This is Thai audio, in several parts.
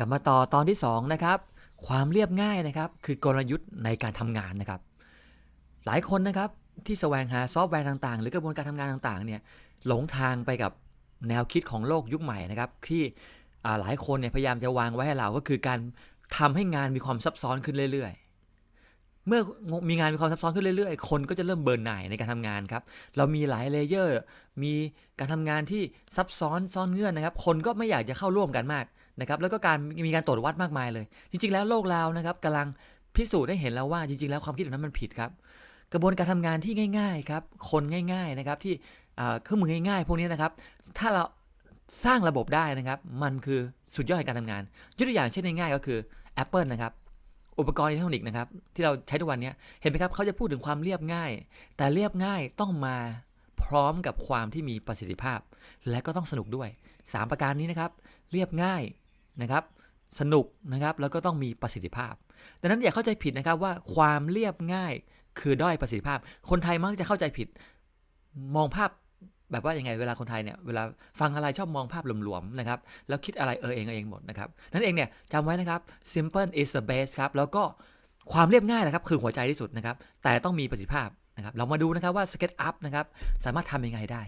กลับมาต่อตอนที่2นะครับความเรียบง่ายนะครับคือกลยุทธ์ในการทำงานนะครับ หลายคนนะครับที่แสวงหาซอฟต์แวร์ต่างๆ หรือกระบวนการทำงานต่างๆเนี่ยหลงทางไปกับแนวคิดของโลกยุคใหม่นะครับที่หลายคนเนี่ยพยายามจะวางไว้ให้เราก็คือการทำให้งานมีความซับซ้อนขึ้นเรื่อย ๆ เมื่อมีงานมีความซับซ้อนขึ้นเรื่อยๆ คนก็จะเริ่มเบิร์นหน่ายในการทำงานครับ เรามีหลายเลเยอร์ มีการทำงานที่ซับซ้อนซ่อนเงื่อนนะครับ คนก็ไม่อยากจะเข้าร่วมกันมาก นะครับแล้วก็การมีการตรวจวัดมากมายเลย จริง ๆ แล้วโลกเรานะครับกำลังพิสูจน์ได้เห็นแล้วว่าจริง ๆ แล้วความคิดแบบนั้นมันผิดครับ กระบวนการทำงานที่ง่ายๆครับคนง่าย ๆนะครับที่เครื่องมือง่ายๆ พวกนี้นะครับถ้าเราสร้างระบบได้นะครับ มันคือสุดยอดแห่งการทำงานยกตัวอย่างเช่นง่ายๆก็คือ Apple นะครับอุปกรณ์อิเล็กทรอนิกส์นะครับที่เราใช้ทุกวันนี้เห็นไหมครับเขาจะพูดถึงความเรียบง่าย แต่เรียบง่ายต้องมาพร้อมกับความที่มีประสิทธิภาพ และก็ต้องสนุกด้วย 3 ประการนี้นะครับ เรียบง่าย นะครับสนุกนะครับแล้วก็ต้องมีประสิทธิภาพ ดังนั้นอย่าเข้าใจผิดนะครับว่าความเรียบง่ายคือด้อยประสิทธิภาพ คนไทยมักจะเข้าใจผิดมองภาพแบบว่ายังไงเวลาคนไทยเนี่ยเวลาฟังอะไรชอบมองภาพหลวมๆนะครับแล้วคิดอะไรเออเองเอเองหมดนะครับนั่นเองเนี่ยจำไว้นะครับ simple is the best ครับแล้วก็ความเรียบง่ายนะครับคือหัวใจที่สุดนะครับแต่ต้องมีประสิทธิภาพนะครับเรามาดูนะครับว่า SketchUp นะครับสามารถทำยังไงได้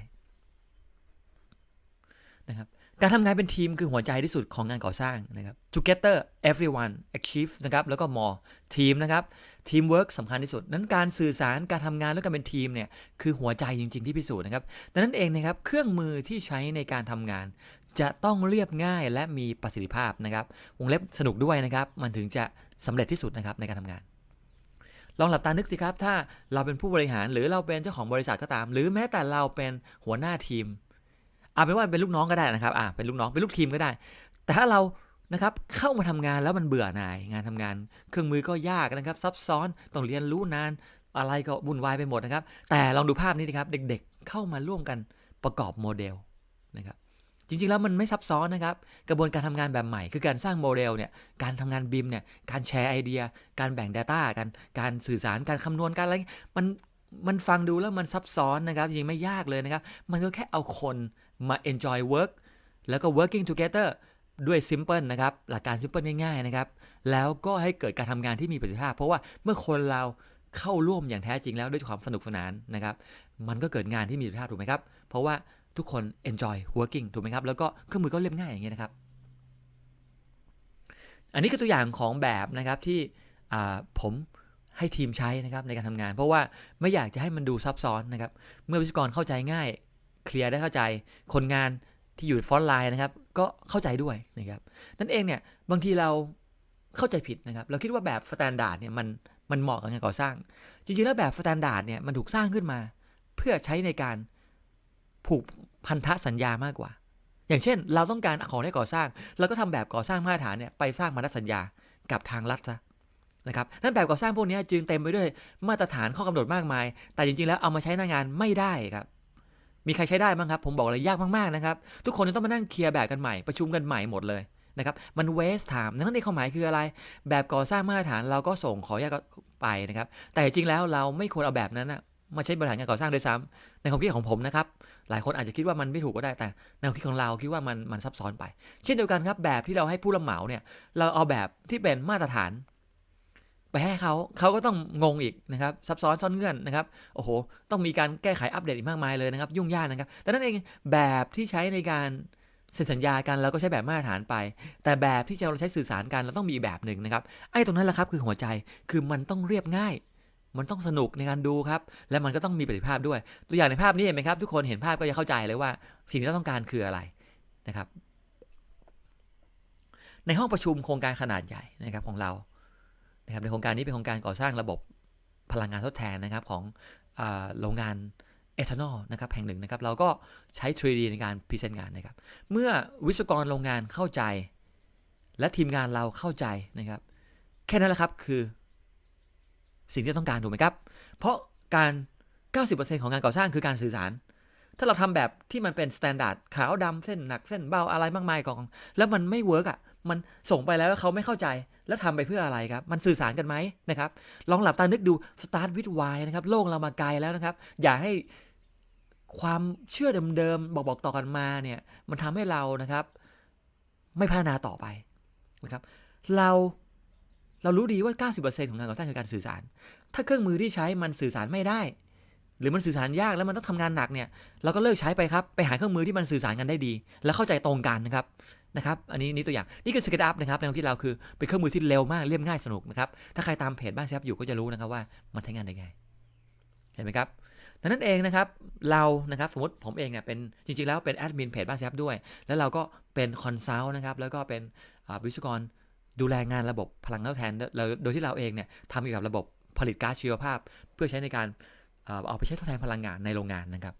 นะครับ การทำงานเป็นทีมคือหัวใจที่สุดของงานก่อสร้างนะครับ together everyone achieve นะครับแล้วก็ more ทีมนะครับทีมเวิร์กสำคัญที่สุด นั้นการสื่อสารการทำงานแล้วการเป็นทีมเนี่ยคือหัวใจจริง ๆ ที่พิสูจน์นะครับดังนั้นเองนะครับเครื่องมือที่ใช้ในการทำงาน จะต้องเรียบง่ายและมีประสิทธิภาพนะครับวงเล็บสนุกด้วยนะครับ มันถึงจะสำเร็จที่สุดนะครับในการทำงานลองหลับตานึกสิครับ ถ้าเราเป็นผู้บริหารหรือเราเป็นเจ้าของบริษัทก็ตาม หรือแม้แต่เราเป็นหัวหน้าทีม เอาเป็นว่าเป็นลูกน้องก็ได้นะครับอ่าเป็นลูกน้องเป็นลูกทีมก็ได้ แต่ถ้าเรานะครับเข้ามาทำงานแล้วมันเบื่อหน่ายงานทำงาน เครื่องมือก็ยากนะครับ ซับซ้อนต้องเรียนรู้นาน อะไรก็วุ่นวายไปหมดนะครับ แต่ลองดูภาพนี้นะครับ เด็กๆ เข้ามาร่วมกันประกอบโมเดลนะครับจริงๆ แล้วมันไม่ซับซ้อนนะครับ กระบวนการทำงานแบบใหม่ คือการสร้างโมเดลเนี่ยการทำงานบิมเนี่ยการแชร์ไอเดีย การแบ่ง Data การการสื่อสารการคำนวณการอะไรมันมันฟังดูแล้วมันซับซ้อนนะครับจริงๆไม่ยากเลยนะครับ มันก็แค่เอาคนมา enjoy work แล้วก็ working together ด้วย simple นะครับ หลักการ simple ง่ายๆนะครับ แล้วก็ให้เกิดการทำงานที่มีประสิทธิภาพ เพราะว่าเมื่อคนเราเข้าร่วมอย่างแท้จริงแล้วด้วยความสนุกสนานนะครับ มันก็เกิดงานที่มีประสิทธิภาพถูกไหมครับ เพราะว่าทุกคน enjoy working ถูกไหมครับ แล้วก็เครื่องมือก็เรียบง่ายอย่างเงี้ยนะครับ อันนี้ก็ตัวอย่างของแบบนะครับที่ผมให้ทีมใช้นะครับในการทำงาน เพราะว่าไม่อยากจะให้มันดูซับซ้อนนะครับ เมื่อวิศวกรเข้าใจง่าย เคลียร์ได้เข้าใจ คนงานที่อยู่ฟอนต์ไลน์นะครับ ก็เข้าใจด้วยนะครับ นั่นเองเนี่ยบางทีเราเข้าใจผิดนะครับ เราคิดว่าแบบสแตนดาร์ดเนี่ยมันมันเหมาะกับงานก่อสร้าง จริงๆแล้วแบบสแตนดาร์ดเนี่ยมันถูกสร้างขึ้นมา เพื่อใช้ในการผูกพันธสัญญามากกว่า อย่างเช่น เราต้องการของในก่อสร้างเราก็ทำแบบก่อสร้างมาตรฐานเนี่ยไปสร้างพันธสัญญากับทางรัฐซะนะครับนั่นแบบก่อสร้างพวกนี้จึงเต็มไปด้วยมาตรฐานข้อกำหนดมากมาย แต่จริงๆแล้วเอามาใช้ในงานไม่ได้ครับ มีใครใช้ได้บ้างครับ ผมบอกเลยยากมากๆนะครับ ทุกคนจะต้องมานั่งเคลียร์แบบกันใหม่ ประชุมกันใหม่หมดเลยนะครับ มัน waste time นั่นในความหมายคืออะไร แบบก่อสร้างมาตรฐานเราก็ส่งขออนุญาตไปนะครับ แต่จริงๆแล้วเราไม่ควรเอาแบบนั้นนะมาใช้บริหารงานก่อสร้างโดยซ้ำในความคิดของผมนะครับ หลายคนอาจจะคิดว่ามันไม่ถูกก็ได้ แต่ในความคิดของเราคิดว่ามันมันซับซ้อนไป เช่นเดียวกันครับ แบบที่เราให้ผู้รับเหมาเนี่ย เราเอาแบบที่เป็นมาตรฐาน ไปให้เขาเขาก็ต้องงงอีกนะครับซับซ้อนซ่อนเงื่อนนะครับโอ้โห ต้องมีการแก้ไขอัปเดตอีกมากมายเลยนะครับ ยุ่งยากนะครับแต่นั่นเองแบบที่ใช้ในการเซ็นสัญญากันเราก็ใช้แบบมาตรฐานไป แต่แบบที่เราใช้สื่อสารกันเราต้องมีแบบหนึ่งนะครับไอ้ตรงนั้นแหละครับคือหัวใจคือมันต้องเรียบง่าย มันต้องสนุกในการดูครับ และมันก็ต้องมีประสิทธิภาพด้วย ตัวอย่างในภาพนี้เห็นไหมครับ ทุกคนเห็นภาพก็จะเข้าใจเลยว่าสิ่งที่เราต้องการคืออะไรนะครับ ในห้องประชุมโครงการขนาดใหญ่นะครับของเรา นะครับในโครงการนี้เป็นโครงการก่อสร้างระบบพลังงานทดแทนนะครับของโรงงานเอทานอลนะครับแห่งหนึ่งนะครับ เราก็ใช้ 3D ในการพรีเซนต์งานนะครับ เมื่อวิศวกรโรงงานเข้าใจ และทีมงานเราเข้าใจนะครับ แค่นั้นแหละครับคือสิ่งที่ต้องการถูกไหมครับ เพราะการ 90%ของงานก่อสร้างคือการสื่อสาร ถ้าเราทำแบบที่มันเป็นสแตนดาร์ดขาวดำเส้นหนักเส้นเบาอะไรมากมายกอง แล้วมันไม่เวิร์กอะ มันส่งไปแล้วเขาไม่เข้าใจ แล้วทำไปเพื่ออะไรครับ มันสื่อสารกันไหมนะครับ ลองหลับตานึกดู start with why นะครับ โลกเรามาไกลแล้วนะครับ อย่าให้ความเชื่อเดิมๆ บอกๆ ต่อกันมาเนี่ย มันทำให้เรานะครับ ไม่พัฒนาต่อไปนะครับ เราเรารู้ดีว่า 90%ของงานก่อสร้างคือการสื่อสาร ถ้าเครื่องมือที่ใช้มันสื่อสารไม่ได้ หรือมันสื่อสารยากแล้วมันต้องทำงานหนักเนี่ยเราก็เลิกใช้ไปครับไปหาเครื่องมือที่มันสื่อสารกันได้ดี และเข้าใจตรงกันนะครับนะครับอันนี้นี่ตัวอย่างนี่คือสเกตอัพนะครับในความคิดเราคือเป็นเครื่องมือที่เร็วมากเรียบง่ายสนุกนะครับถ้าใครตามเพจบ้านแซฟอยู่ก็จะรู้นะครับว่ามันใช้งานได้ไงเห็นไหมครับดังนั้นเองนะครับเรานะครับสมมติผมเองเนี่ยเป็นจริงๆแล้วเป็นแอดมินเพจบ้านแซฟด้วย แล้วเราก็เป็นคอนซัลท์นะครับแล้วก็เป็นอ่าวิศวกรดูแลงานระบบพลังทดแทนเราโดยที่เราเองเนี่ยทำเกี่ยวกับระบบผลิตก๊าซชีวภาพ เพื่อใช้ในการ เอาไปใช้ทดแทนพลังงานในโรงงานนะครับ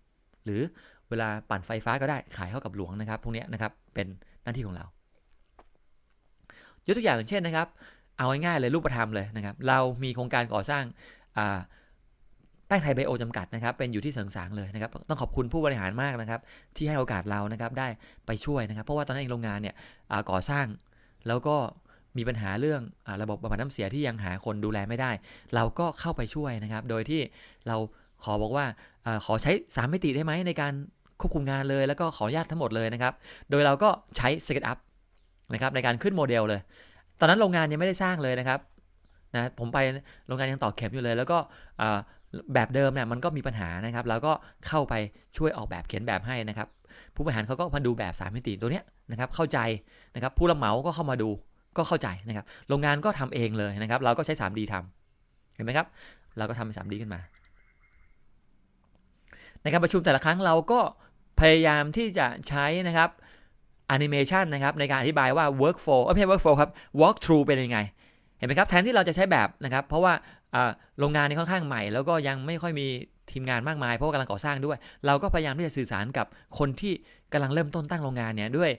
หรือเวลาปั่นไฟฟ้าก็ได้ขายเข้ากับหลวงนะครับ พวกนี้นะครับเป็นหน้าที่ของเรา ยกตัวอย่างเช่นนะครับ เอาง่ายๆเลยรูปธรรมเลยนะครับ เรามีโครงการก่อสร้างแป้งไทยไบโอจำกัดนะครับ เป็นอยู่ที่เสริงสางเลยนะครับ ต้องขอบคุณผู้บริหารมากนะครับ ที่ให้โอกาสเรานะครับได้ไปช่วยนะครับ เพราะว่าตอนนั้นเองโรงงานเนี่ยก่อสร้างแล้วก็ มีปัญหาเรื่องอระบบบำบัดน้ำเสียที่ยังหาคนดูแลไม่ได้ เราก็เข้าไปช่วยนะครับ โดยที่เราขอบอกว่าอขอใช้ 3 มิติได้ไหมในการควบคุมงานเลย แล้วก็ขออนุญาตทั้งหมดเลยนะครับ โดยเราก็ใช้ sketchup นะครับในการขึ้นโมเดลเลย ตอนนั้นโรงงานยังไม่ได้สร้างเลยนะครับนะผมไปโรงงานยังต่อเข็มอยู่เลย แล้วก็แบบเดิมเนี่ยมันก็มีปัญหานะครับเราก็เข้าไปช่วยออกแบบเขียนแบบให้นะครับ ผู้บริหารเขาก็มาดูแบบ3มิติตัวเนี้ยนะครับเข้าใจนะครับผู้รับเหมาก็เข้ามาดู ก็เข้าใจนะครับ โรงงานก็ทำเองเลยนะครับ เราก็ใช้ 3D ทำเห็นไหมครับ เราก็ทำเป็น 3D ขึ้นมา ในการประชุมแต่ละครั้งเราก็พยายามที่จะใช้นะครับแอนิเมชันนะครับในการอธิบายว่า workflow ไม่ใช่ workflow ครับ walk through เป็นยังไง เห็นไหมครับ แทนที่เราจะใช้แบบนะครับ เพราะว่าโรงงานนี้ค่อนข้างใหม่ แล้วก็ยังไม่ค่อยมีทีมงานมากมาย เพราะว่ากำลังก่อสร้างด้วย เราก็พยายามที่จะสื่อสารกับคนที่กำลังเริ่มต้นตั้งโรงงานเนี่ยด้วย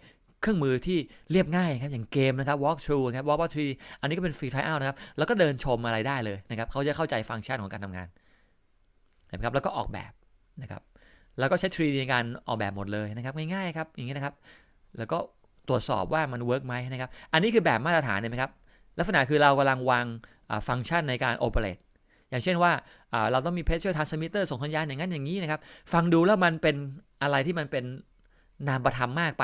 เครื่องมือที่เรียบง่ายครับอย่างเกมนะครับ walk through นะครับ walk through อันนี้ก็เป็นฟรี trial นะครับ แล้วก็เดินชมอะไรได้เลยนะครับเขาจะเข้าใจฟังก์ชันของการทำงานนไหมครับแล้วก็ออกแบบนะครับแล้วก็ใช้ 3D ในการออกแบบหมดเลยนะครับง่ายๆครับอย่างนี้นะครับ แล้วก็ตรวจสอบว่ามันเวิร์กไหมนะครับ อันนี้คือแบบมาตรฐานเห็นไหมครับ ลักษณะคือเรากำลังวางฟังก์ชันในการโอเปเรตอย่างเช่นว่าเราต้องมี pressure transmitter ส่งสัญญาณอย่างนั้นอย่างนี้นะครับ ฟังดูแล้วมันเป็นอะไรที่มันเป็นนามประธรรมมากไป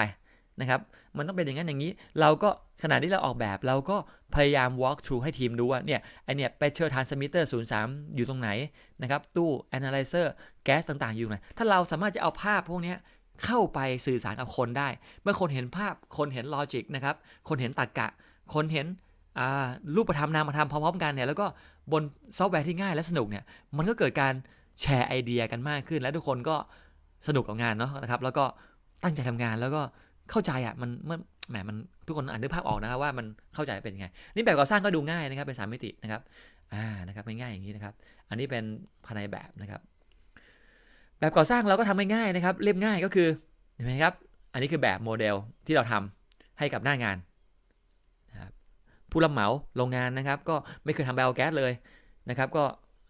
นะครับมันต้องเป็นอย่างนั้นอย่างนี้ เราก็ขณะที่เราออกแบบเราก็พยายาม walk through ให้ทีมดูว่าเนี่ยไอเนี่ย pressure transmitter 03 อยู่ตรงไหนนะครับตู้ analyzer แก๊สต่างๆ อยู่ไหนถ้าเราสามารถจะเอาภาพพวกนี้เข้าไปสื่อสารกับคนได้ เมื่อคนเห็นภาพคนเห็นลอจิกนะครับคนเห็นตรรกะคนเห็นรูปธรรมนามธรรมพร้อมๆกันเนี่ยแล้วก็บนซอฟต์แวร์ที่ง่ายและสนุกเนี่ยมันก็เกิดการแชร์ไอเดียกันมากขึ้น และทุกคนก็สนุกกับงานเนาะนะครับแล้วก็ตั้งใจทำงานแล้วก็ เข้าใจอะมันมันแหมมันทุกคนอ่านนึกภาพออกนะครับว่ามันเข้าใจเป็นยังไง นี่แบบก่อสร้างก็ดูง่ายนะครับเป็นสามมิตินะครับอ่านะครับง่ายๆอย่างนี้นะครับ อันนี้เป็นภายในแบบนะครับ แบบก่อสร้างเราก็ทำง่ายๆนะครับ เรียบง่ายก็คือเห็นไหมครับ อันนี้คือแบบโมเดลที่เราทำให้กับหน้างานนะครับผู้รับเหมาโรงงานนะครับ ก็ไม่เคยทำไบโอแก๊สเลยนะครับ ก็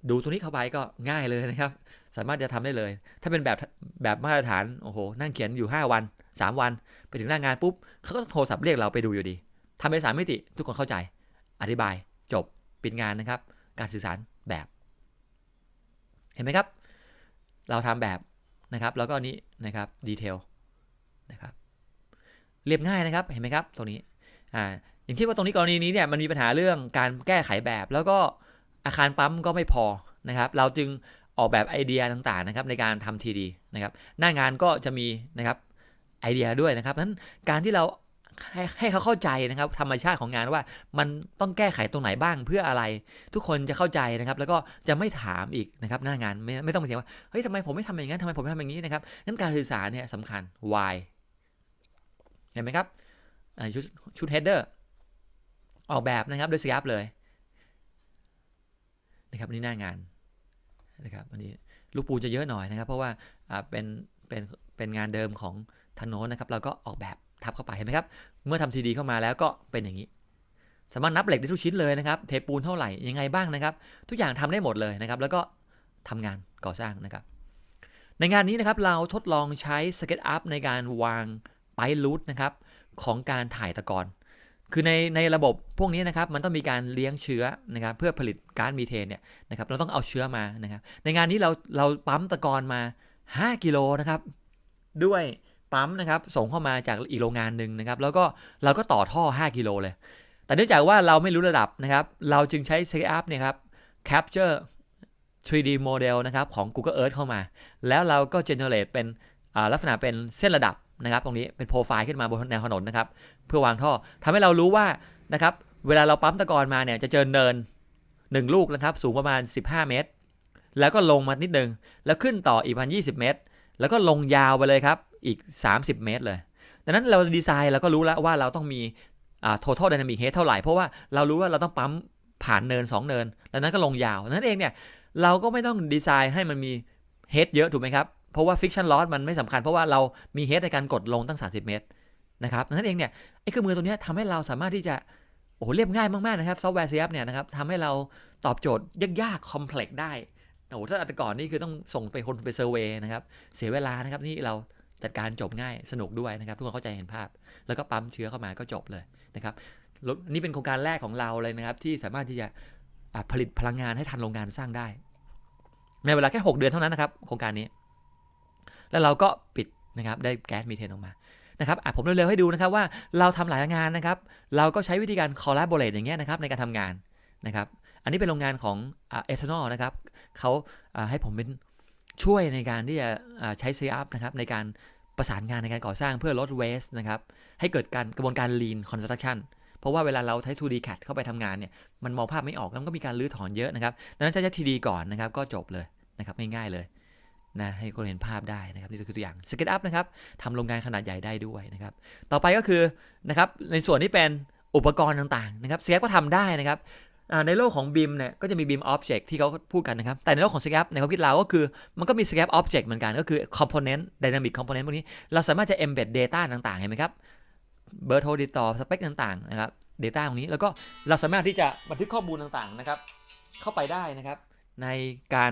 ดูตัวนี้เข้าไปก็ง่ายเลยนะครับ สามารถจะทำได้เลย ถ้าเป็นแบบแบบมาตรฐานโอ้โหนั่งเขียนอยู่ 5 วัน 3 วันไปถึงหน้างานปุ๊บเขาก็โทรศัพท์เรียกเราไปดูอยู่ดีทำเป็นสามมิติทุกคนเข้าใจ อธิบายจบปิดงานนะครับ การสื่อสารแบบ เห็นไหมครับ เราทำแบบนะครับ แล้วก็อันนี้นะครับดีเทลนะครับเรียบง่ายนะครับเห็นไหมครับตรงนี้อ่าอย่างที่ว่าตรงนี้กรณีนี้เนี่ยมันมีปัญหาเรื่องการแก้ไขแบบ แล้วก็อาคารปั๊มก็ไม่พอนะครับ เราจึงออกแบบไอเดียต่างๆนะครับในการทำทีดีนะครับหน้างานก็จะมีนะครับ ไอเดียด้วยนะครับนั้นการที่เราให้ให้เขาเข้าใจนะครับ ธรรมชาติของงานว่ามันต้องแก้ไขตรงไหนบ้างเพื่ออะไร ทุกคนจะเข้าใจนะครับ แล้วก็จะไม่ถามอีกนะครับหน้างานไม่ไม่ต้องมาเถียงว่าเฮ้ยทำไมผมไม่ทำอย่างนั้นทำไมผมไม่ทำอย่างนี้นะครับนั้นการสื่อสารเนี่ยสำคัญ why เห็นไหมครับชุดชุด header ออกแบบนะครับด้วยสครับเลยนะครับนี่หน้างานนะครับอันนี้ลูกปูจะเยอะหน่อยนะครับ เพราะว่าเป็นเป็นเป็นงานเดิมของ ทางโน้นนะครับเราก็ออกแบบทับเข้าไปเห็นไหมครับ เมื่อทำทีดีเข้ามาแล้วก็เป็นอย่างนี้ สามารถนับเหล็กได้ทุกชิ้นเลยนะครับ เทปูนเท่าไหร่ยังไงบ้างนะครับ ทุกอย่างทำได้หมดเลยนะครับ แล้วก็ทำงานก่อสร้างนะครับ ในงานนี้นะครับเราทดลองใช้ SketchUp ในการวางไปรูทนะครับของการถ่ายตะกอนคือในในระบบพวกนี้นะครับมันต้องมีการเลี้ยงเชื้อนะครับเพื่อผลิตก๊าซมีเทนเนี่ยนะครับเราต้องเอาเชื้อมานะครับในงานนี้เราเราปั๊มตะกอนมา 5 กิโลนะครับด้วย ปั๊มนะครับส่งเข้ามาจากอีกโรงงานหนึ่งนะครับแล้วก็เราก็ต่อท่อ 5 กิโลเลย แต่เนื่องจากว่าเราไม่รู้ระดับนะครับเราจึงใช้ SketchUp เนี่ยครับ capture 3D model นะครับของ Google Earth เข้ามา แล้วเราก็ generate เป็นลักษณะเป็นเส้นระดับนะครับตรงนี้เป็นโปรไฟล์ขึ้นมาบนแนวถนนนะครับเพื่อวางท่อทำให้เรารู้ว่านะครับเวลาเราปั๊มตะกอนมาเนี่ยจะเจอเนิน 1 ลูกนะครับสูงประมาณ 15 เมตร แล้วก็ลงมานิดนึง แล้วขึ้นต่ออีกพันยีเมตร แล้วก็ลงยาวไปเลยครับ อีก 30 เมตรเลย ดังนั้นเราดีไซน์เราก็รู้แล้วว่าเราต้องมีอ่า total dynamic head เท่าไหร่ เพราะว่าเรารู้ว่าเราต้องปั๊มผ่านเนิน 2 เนิน แล้วนั้นก็ลงยาวดังนั้นเองเนี่ยเราก็ไม่ต้องดีไซน์ให้มันมี h e a เยอะถูกไหมครับ เพราะว่า friction loss มันไม่สำคัญเพราะว่าเรามี h e a ในการกดลงตั้ง 30 เมตรนะครับดังนั้นเองเนี่ยไอ้เครื่องมือตัวนี้ยทำให้เราสามารถที่จะโอ้โหเรียบง่ายมากๆนะครับซอฟต์แวร์เซียเนี่ยนะครับทำให้เราตอบโจทย์ยากๆ complex ได้โอ้โหถ้าแต่ก่อนนี่คือต้องส่งไปคนไปเซอร์เวย์นะครับเสียเวลานะครับนี่เรา จัดการจบง่ายสนุกด้วยนะครับทุกคนเข้าใจเห็นภาพ แล้วก็ปั๊มเชื้อเข้ามาก็จบเลยนะครับนี่เป็นโครงการแรกของเราเลยนะครับ ที่สามารถที่จะะผลิตพลังงานให้ทันโรงงานสร้างได้ ในเวลาแค่ 6 เดือนเท่านั้นนะครับ โครงการนี้ แล้วเราก็ปิดนะครับได้แก๊สมีเทนออกมานะครับผมเร็วๆให้ดูนะครับว่าเราทำหลายงานนะครับ เราก็ใช้วิธีการ collaborate อย่างเงี้ยนะครับในการทำงานนะครับ อันนี้เป็นโรงงานของเอทานอลนะครับเขาให้ผมเป็น ช่วยในการที่จะใช้ซีอัพนะครับในการประสานงานในการก่อสร้างเพื่อลดเวสนะครับให้เกิดการกระบวนการ lean construction เพราะว่าเวลาเราใช้ 2D CAD เข้าไปทำงานเนี่ยมันมองภาพไม่ออกแล้วก็มีการรื้อถอนเยอะนะครับดังนั้นจะใช้ 3D ก่อนนะครับก็จบเลยนะครับง่ายๆเลยนะให้คนเห็นภาพได้นะครับนี่คือตัวอย่าง SketchUp นะครับทำโรงงานขนาดใหญ่ได้ด้วยนะครับต่อไปก็คือนะครับในส่วนที่เป็นอุปกรณ์ต่างๆนะครับ SketchUp ก็ทำได้นะครับ ในโลกของ BIM เนี่ยก็จะมี BIM Object ที่เขาพูดกันนะครับ แต่ในโลกของ SketchUp ในความคิดเราก็คือมันก็มี SketchUp Object เหมือนกันก็คือ Component Dynamic Component พวกนี้เราสามารถจะ embed data ต่างๆเห็นไหมครับเบอร์โทรติดต่อสเปคต่างๆนะครับ data ตรงนี้แล้วก็เราสามารถที่จะบันทึกข้อมูลต่างๆนะครับ เข้าไปได้นะครับ ในการ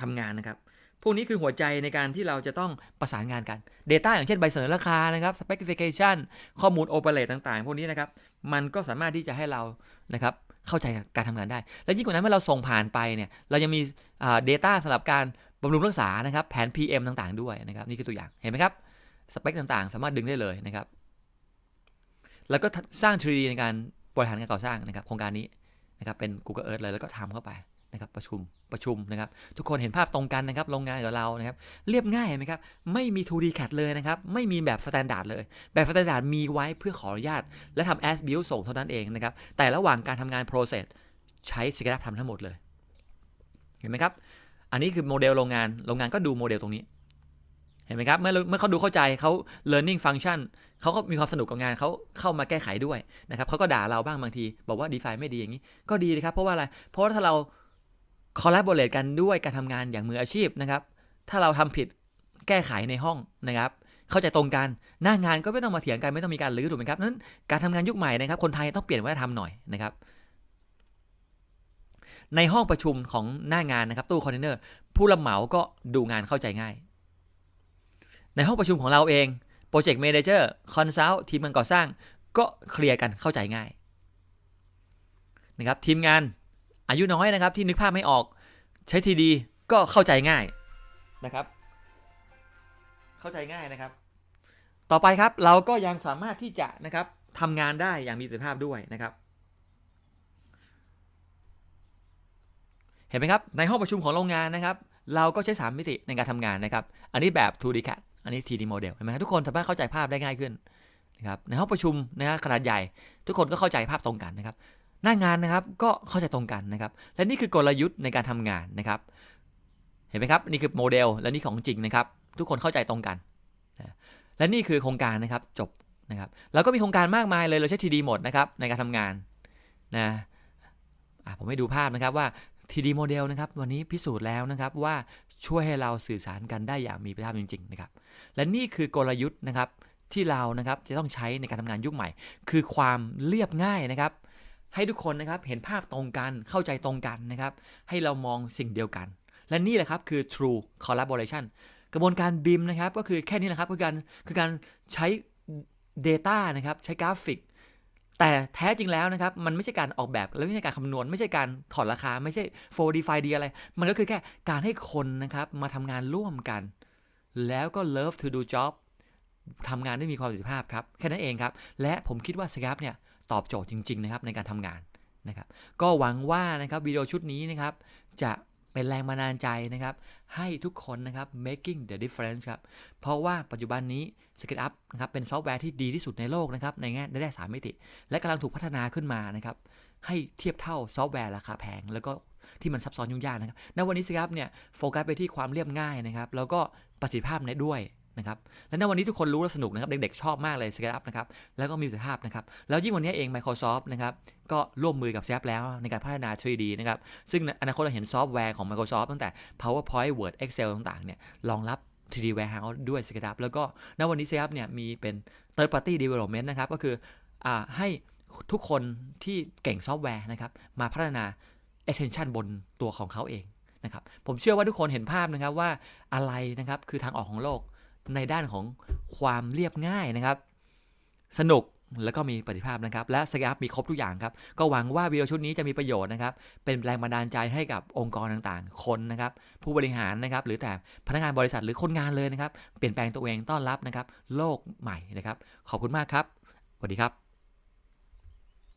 ทำงานนะครับ พวกนี้คือหัวใจในการที่เราจะต้องประสานงานกัน Data อย่างเช่นใบเสนอราคานะครับ Specification ข้อมูล Operate ต่างๆ พวกนี้นะครับ มันก็สามารถที่จะให้เรานะครับ เข้าใจการทำงานได้ และยิ่งกว่านั้นเมื่อเราส่งผ่านไปเนี่ยเรายังมีเดต้าสำหรับการบำรุงรักษานะครับแผน PM ต่างๆด้วยนะครับนี่คือตัวอย่างเห็นไหมครับสเปคต่างๆ สามารถดึงได้เลยนะครับ แล้วก็สร้าง 3D ในการบริหารการก่อสร้างนะครับโครงการนี้นะครับเป็น Google Earth เลยแล้วก็ทำเข้าไป นะครับประชุมประชุมนะครับ ทุกคนเห็นภาพตรงกันนะครับโรงงานกับเรานะครับ เรียบง่ายไหมครับ ไม่มี 2D CAD เลยนะครับ ไม่มีแบบสแตนดาร์ดเลย แบบสแตนดาร์ดมีไว้เพื่อขออนุญาต และทำ as build ส่งเท่านั้นเองนะครับ แต่ระหว่างการทำงาน process ใช้ SketchUp ทำทั้งหมดเลย เห็นไหมครับ อันนี้คือโมเดลโรงงานโรงงานก็ดูโมเดลตรงนี้ เห็นไหมครับเมื่อเมื่อเขาดูเข้าใจเขา learning function เขาก็มีความสนุกกับงานเขาเข้ามาแก้ไขด้วยนะครับเขาก็ด่าเราบ้างบางที บอกว่า DeFi ไม่ดีอย่างนี้ ก็ดีเลยครับเพราะว่าอะไรเพราะว่าถ้าเรา collaborate กันด้วยการทำงานอย่างมืออาชีพนะครับ ถ้าเราทำผิดแก้ไขในห้องนะครับเข้าใจตรงกันหน้างานก็ไม่ต้องมาเถียงกันไม่ต้องมีการรื้อถูกไหมครับนั้นการทำงานยุคใหม่นะครับ คนไทยต้องเปลี่ยนวัฒนธรรมหน่อยนะครับ ในห้องประชุมของหน้างานนะครับ ตู้คอนเทนเนอร์ผู้รับเหมาก็ดูงานเข้าใจง่าย ในห้องประชุมของเราเองโปรเจกต์ a ม a เจอร์คอนซัลท์ทีมงานก่อสร้าง ก็เคลียร์กันเข้าใจง่ายนะครับทีมงาน อายุน้อยนะครับที่นึกภาพไม่ออก ใช้ทีดีก็เข้าใจง่ายนะครับ เข้าใจง่ายนะครับ ต่อไปครับเราก็ยังสามารถที่จะนะครับทำงานได้อย่างมีประสิทธิภาพด้วยนะครับ เห็นไหมครับในห้องประชุมของโรงงานนะครับ เราก็ใช้ 3 มิติในการทำงานนะครับ อันนี้แบบ 2D CAD อันนี้ 3D model เห็นไหมครับทุกคนสามารถเข้าใจภาพได้ง่ายขึ้นนะครับในห้องประชุมนะฮะขนาดใหญ่ ทุกคนก็เข้าใจภาพตรงกันนะครับ หน้างานนะครับก็เข้าใจตรงกันนะครับ และนี่คือกลยุทธ์ในการทำงานนะครับ เห็นไหมครับนี่คือโมเดลและนี่ของจริงนะครับ ทุกคนเข้าใจตรงกัน และนี่คือโครงการนะครับจบนะครับแล้วก็มีโครงการมากมายเลยเราใช้ TD หมดนะครับในการทำงานนะผมให้ดูภาพนะครับว่า TD โมเดลนะครับวันนี้พิสูจน์แล้วนะครับว่าช่วยให้เราสื่อสารกันได้อย่างมีประสิทธิภาพจริงๆนะครับและนี่คือกลยุทธ์นะครับที่เรานะครับจะต้องใช้ในการทำงานยุคใหม่ คือความเรียบง่ายนะครับ ให้ทุกคนนะครับเห็นภาพตรงกันเข้าใจตรงกันนะครับ ให้เรามองสิ่งเดียวกัน และนี่แหละครับคือ true collaboration กระบวนการ BIM นะครับก็คือแค่นี้นะครับคือการคือการใช้ Data นะครับใช้กราฟิก แต่แท้จริงแล้วนะครับ มันไม่ใช่การออกแบบและไม่ใช่การคำนวณ ไม่ใช่การถอดราคา ไม่ใช่ 4D 5D อะไร มันก็คือแค่การให้คนนะครับมาทำงานร่วมกัน แล้วก็ love to do job ทำงานได้มีความประสิทธิภาพครับ แค่นั้นเองครับ และผมคิดว่า Scrap เนี่ย ตอบโจทย์จริง ๆ นะครับในการทำงานนะครับ ก็หวังว่านะครับวิดีโอชุดนี้นะครับ จะเป็นแรงบันดาลใจนะครับ ให้ทุกคนนะครับ making the difference ครับ เพราะว่าปัจจุบันนี้ SketchUp นะครับเป็นซอฟต์แวร์ที่ดีที่สุดในโลกนะครับ ในแง่ในด้านสามมิติ และกำลังถูกพัฒนาขึ้นมานะครับ ให้เทียบเท่าซอฟต์แวร์ราคาแพง แล้วก็ที่มันซับซ้อนยุ่งยากนะครับณวันนี้สิครับเนี่ยโฟกัสไปที่ความเรียบง่ายนะครับ แล้วก็ประสิทธิภาพในด้วย นะครับและในวันนี้ทุกคนรู้และสนุกนะครับ เด็กๆชอบมากเลย SketchUp นะครับแล้วก็มีประสิทธิภาพนะครับ แล้วยิ่งวันนี้เอง Microsoft นะครับก็ร่วมมือกับ Snap แล้วในการพัฒนา 3D นะครับซึ่งอนาคตเราเห็นซอฟต์แวร์ของ Microsoft ตั้งแต่ PowerPoint Word Excel ต่างๆเนี่ยรองรับ 3D Warehouse ด้วย SketchUp แล้วก็ณวันนี้ SketchUp เนี่ยมีเป็น Third Party Development นะครับก็คืออให้ทุกคนที่เก่งซอฟต์แวร์นะครับมาพัฒนา extension บนตัวของเขาเองนะครับผมเชื่อว่าทุกคนเห็นภาพนะครับว่าอะไรนะครับคือทางออกของโลก ในด้านของความเรียบง่ายนะครับ สนุกแล้วก็มีประสิทธิภาพนะครับ และสก a ัมีครบทุกอย่างครับ ก็หวังว่าวิดีโอชุดนี้จะมีประโยชน์นะครับ เป็นแรงบันดาลใจให้กับองค์กรต่างๆ คนนะครับ ผู้บริหารนะครับ หรือแต่พนักงานบริษัทหรือคนงานเลยนะครับ เปลี่ยนแปลงตัวเองต้อนรับนะครับ โลกใหม่นะครับ ขอบคุณมากครับสวัสดีครับ